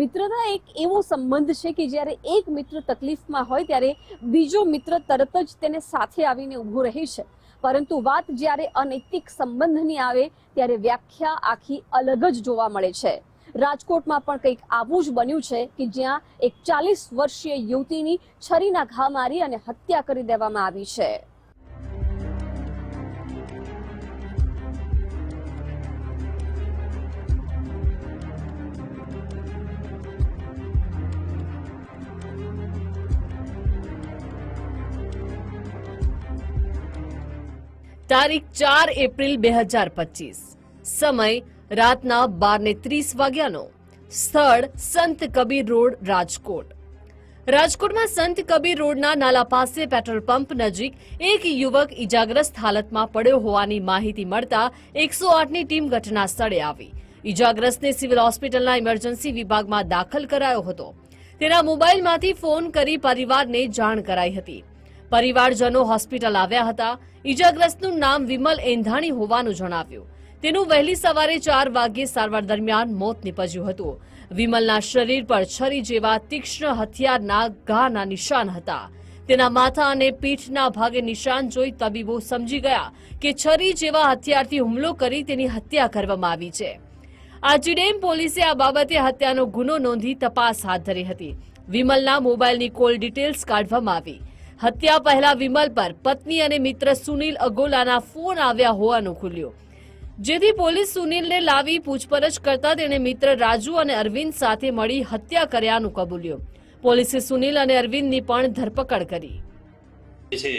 મિત્રતા એક એવો સંબંધ છે કે જ્યારે એક મિત્ર તકલીફમાં હોય ત્યારે બીજો મિત્ર તરત જ તેને સાથે આવીને ઊભો રહે છે. પરંતુ વાત જ્યારે અનૈતિક સંબંધની આવે, ત્યારે વ્યાખ્યા આખી અલગ જ જોવા મળે છે. રાજકોટમાં પણ કંઈક આવું જ બન્યું છે કે જ્યાં એક ચાલીસ વર્ષીય યુવતીની છરીના ઘા મારી અને હત્યા કરી દેવામાં આવી છે. તારીખ ચાર એપ્રિલ બે હજાર પચીસ. સમય રાતના બાર ને ત્રીસ વાગ્યાનો. સ્થળ સંત કબીર રોડ, રાજકોટ. રાજકોટમાં સંત કબીર રોડના નાલા પાસે પેટ્રોલ પંપ નજીક એક યુવક ઇજાગ્રસ્ત હાલતમાં પડ્યો હોવાની માહિતી મળતા એકસો આઠની ટીમ ઘટના સ્થળે આવી. ઇજાગ્રસ્તને સિવિલ હોસ્પિટલના ઇમરજન્સી વિભાગમાં દાખલ કરાયો હતો. તેના મોબાઈલમાંથી ફોન કરી પરિવારને જાણ કરાઈ હતી. પરિવારજનો હોસ્પિટલ આવ્યા હતા. ઈજાગ્રસ્તનું નામ વિમલ એંધાણી હોવાનું જણાવ્યું. તેનું વહેલી સવારે ચાર વાગ્યે સારવાર દરમિયાન મોત નીપજ્યું હતું. વિમલના શરીર પર છરી જેવા તીક્ષ્ણ હથિયારના ઘાના નિશાન હતા. તેના માથા અને પીઠના ભાગે નિશાન જોઈ તબીબો સમજી ગયા કે છરી જેવા હથિયારથી હુમલો કરી તેની હત્યા કરવામાં આવી છે. આજીડેમ પોલીસે આ બાબતે હત્યાનો ગુનો નોંધી તપાસ હાથ ધરી હતી. વિમલના મોબાઈલની કોલ ડિટેલ્સ કાઢવામાં આવી. હત્યા પહેલા વિમલ પર પત્ની અને મિત્ર સુનિલ અગોલાના ફોન આવ્યા હોવાનું ખુલ્યું. જેથી પોલીસ સુનિલને લાવી પૂછપરછ કરતા તેણે મિત્ર રાજુ અને અરવિંદ સાથે મળી હત્યા કર્યાનું કબૂલ્યું. પોલીસે સુનિલ અને અરવિંદની પણ ધરપકડ કરી. છે,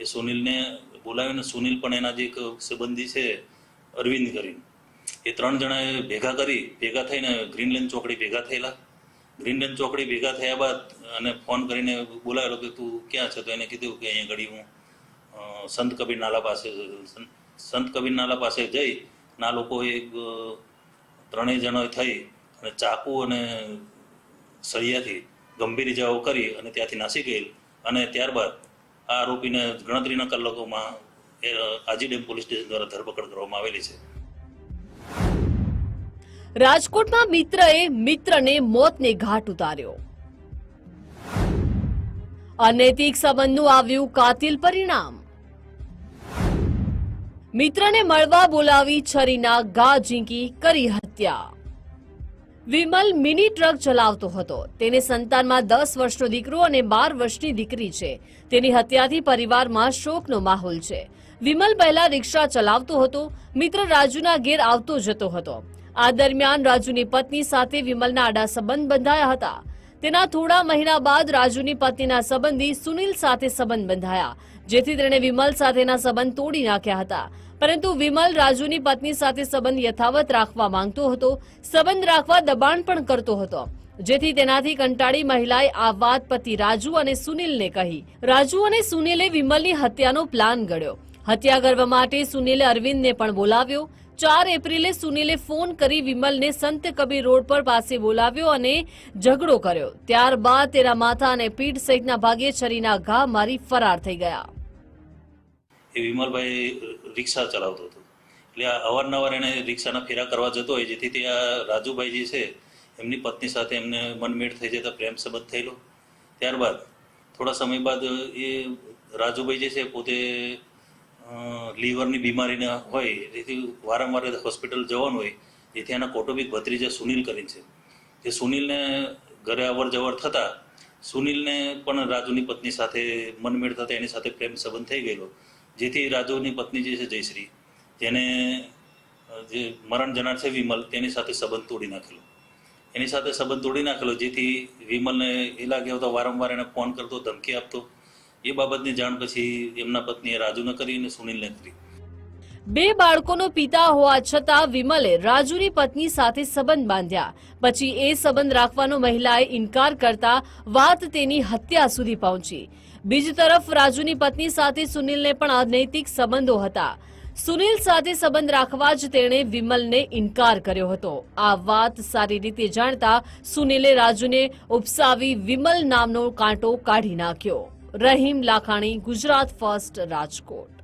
એ સુનિલને બોલાવીને સુનિલ પણ એના જે એક સંબંધી છે, અરવિંદ કરીને. એ ત્રણ જણાએ ભેગા કરી, ભેગા થઈને ગ્રીનલેન્ડ ચોકડી ભેગા થયેલા. ગ્રીનલેન્ડ ચોકડી ભેગા થયા બાદ અને ફોન કરીને બોલાવેલો કે તું ક્યાં છે? તો એને કીધું કે અહીંયા ઘડી હું સંત કબીર નાલા પાસે સંત- કબીર નાલા પાસે જઈ ના લોકો એક ત્રણેય જણોએ થઈ અને ચાકુ અને સળિયાથી ગંભીર ઇજાઓ કરી અને ત્યાંથી નાસી ગયેલ. અને ત્યારબાદ આ આરોપીને ગણતરીના કલાકોમાં એ, આજીડેમ પોલીસ સ્ટેશન દ્વારા ધરપકડ કરવામાં આવેલી છે. રાજકોટમાં મિત્રએ મિત્રને મોતને ઘાટ ઉતાર્યો. અનૈતિક સંબંધનું આવ્યું કાતિલ પરિણામ. મિત્રને મળવા બોલાવી છરીના ઘા ઝીંકી કરી હત્યા. વિમલ મિની ટ્રક ચલાવતો હતો. તેને સંતાનમાં દસ વર્ષનો દીકરો અને બાર વર્ષની દીકરી છે. તેની હત્યાથી પરિવારમાં શોકનો માહોલ છે. વિમલ પહેલા રિક્ષા ચલાવતો હતો. મિત્ર રાજુના ઘેર આવતો જતો હતો. આ દરમિયાન રાજુની પત્ની સાથે વિમલના આડા સંબંધ બંધાયા હતા. તેના થોડા મહિના બાદ રાજુની પત્નીના સંબંધી સુનિલ સાથે સંબંધ બંધાયા, જેથી તેણે વિમલ સાથેના સંબંધ તોડી નાખ્યા હતા. પરંતુ વિમલ રાજુની પત્ની સાથે સંબંધ યથાવત રાખવા માંગતો હતો, સંબંધ રાખવા દબાણ પણ કરતો હતો. જેથી તેનાથી કંટાળી મહિલાએ આ વાત પતિ રાજુ અને સુનિલને કહી. રાજુ અને સુનિલે વિમલની હત્યાનો પ્લાન ઘડ્યો. હત્યા કરવા માટે સુનિલે અરવિંદને પણ બોલાવ્યો. ચાર એપ્રિલે સુનિલે ફોન કરી વિમલને સંત કબીર રોડ પર પાસે બોલાવ્યો અને ઝઘડો કર્યો. ત્યારબાદ તેના માથા અને પીઠ સહિતના ભાગે છરીના ઘા મારી ફરાર થઈ ગયા. એ વિમલભાઈ રિક્ષા ચલાવતો હતો. એટલે અવારનવાર એને રિક્ષાના ફેરા કરવા જતો હોય, જેથી તે આ રાજુભાઈ છે, એમની પત્ની સાથે એમને મનમેળ થઈ જતા પ્રેમ સંબંધ થયેલો. ત્યારબાદ થોડા સમય બાદ એ રાજુભાઈ જે છે, પોતે લીવરની બીમારીના હોય, જેથી વારંવાર હોસ્પિટલ જવાનું હોય, જેથી એના કૌટુંબિક ભત્રીજા સુનિલ કરીને છે. તે સુનિલને ઘરે અવર જવર થતાં, સુનિલને પણ રાજુની પત્ની સાથે મનમેળ થતા એની સાથે પ્રેમ સંબંધ થઈ ગયેલો. જેથી રાજુની પત્ની જે છે જયશ્રી, જેને જે મરણ જનાર છે વિમલ, તેની સાથે સંબંધ તોડી નાખેલો. એની સાથે સંબંધ તોડી નાખેલો, જેથી વિમલને એ લાગ્યો હતો વારંવાર એને ફોન કરતો, ધમકી આપતો. એ બાબતની જાણ પછી એમના પત્નીએ રાજુને કરી અને સુનિલને કરી. બે બાળકોનો પિતા હોવા છતાં વિમલે રાજુની પત્ની સાથે સંબંધ બાંધ્યા. પછી એ સંબંધ રાખવાનો મહિલાએ ઇનકાર કરતા વાત તેની હત્યા સુધી પહોંચી. બીજી તરફ રાજુની પત્ની સાથે સુનિલને પણ અનૈતિક સંબંધો હતા. સુનિલ સાથે સંબંધ રાખવા જ તેણે વિમલને ઇનકાર કર્યો હતો. આ વાત સારી રીતે જાણતા સુનિલે રાજુને ઉપસાવી વિમલ નામનો કાંટો કાઢી નાખ્યો. રહીમ લાખાણી ગુજરાત ફર્સ્ટ રાજકોટ.